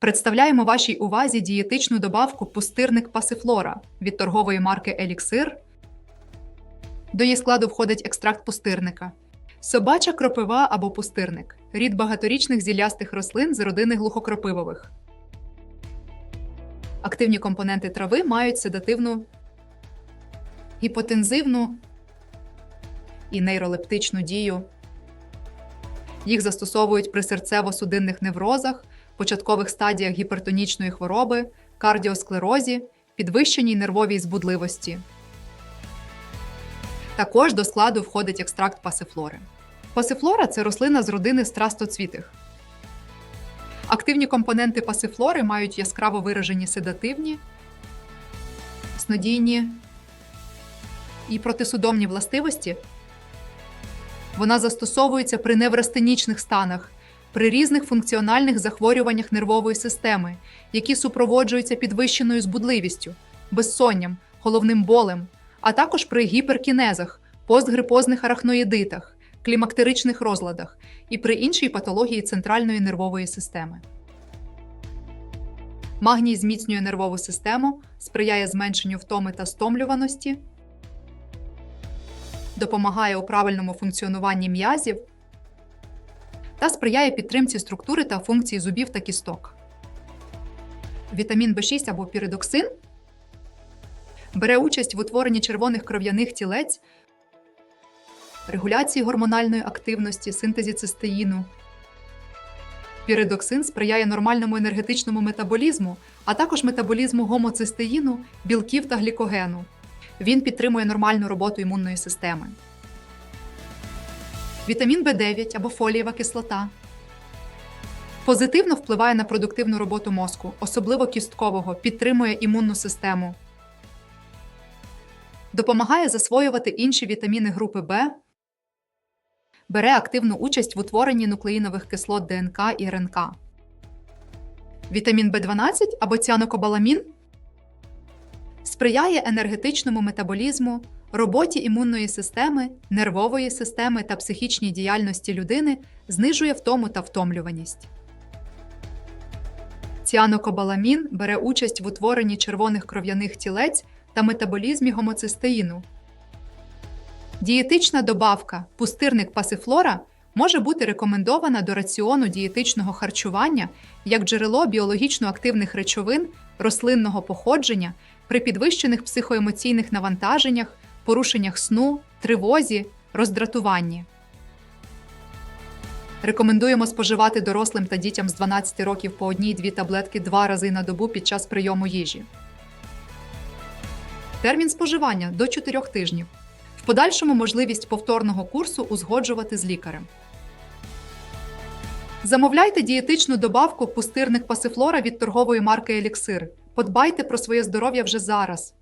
Представляємо вашій увазі дієтичну добавку пустирник пасифлора від торгової марки Еліксир. До її складу входить екстракт пустирника, собача кропива або пустирник рід багаторічних зілястих рослин з родини глухокропивових. Активні компоненти трави мають седативну, гіпотензивну і нейролептичну дію. Їх застосовують при серцево-судинних неврозах, початкових стадіях гіпертонічної хвороби, кардіосклерозі, підвищеній нервовій збудливості. Також до складу входить екстракт пасифлори. Пасифлора це рослина з родини страстоцвітих. Активні компоненти пасифлори мають яскраво виражені седативні, снодійні і протисудомні властивості. Вона застосовується при неврастенічних станах, при різних функціональних захворюваннях нервової системи, які супроводжуються підвищеною збудливістю, безсонням, головним болем, а також при гіперкінезах, постгрипозних арахноїдитах, клімактеричних розладах і при іншій патології центральної нервової системи. Магній зміцнює нервову систему, сприяє зменшенню втоми та стомлюваності, допомагає у правильному функціонуванні м'язів та сприяє підтримці структури та функції зубів та кісток. Вітамін В6 або піридоксин бере участь в утворенні червоних кров'яних тілець, регуляції гормональної активності, синтезі цистеїну. Піридоксин сприяє нормальному енергетичному метаболізму, а також метаболізму гомоцистеїну, білків та глікогену. Він підтримує нормальну роботу імунної системи. Вітамін В9 або фолієва кислота. Позитивно впливає на продуктивну роботу мозку, особливо кісткового, підтримує імунну систему, допомагає засвоювати інші вітаміни групи Б, бере активну участь в утворенні нуклеїнових кислот ДНК і РНК. Вітамін В12 або ціанокобаламін сприяє енергетичному метаболізму, роботі імунної системи, нервової системи та психічній діяльності людини, знижує втому та втомлюваність. Ціанокобаламін бере участь в утворенні червоних кров'яних тілець та метаболізмі гомоцистеїну. Дієтична добавка пустирник пасифлора може бути рекомендована до раціону дієтичного харчування як джерело біологічно активних речовин рослинного походження при підвищених психоемоційних навантаженнях, порушеннях сну, тривозі, роздратуванні. Рекомендуємо споживати дорослим та дітям з 12 років по одній-дві таблетки два рази на добу під час прийому їжі. Термін споживання до 4 тижнів. В подальшому можливість повторного курсу узгоджувати з лікарем. Замовляйте дієтичну добавку пустирник пасифлора від торгової марки Еліксир. Подбайте про своє здоров'я вже зараз.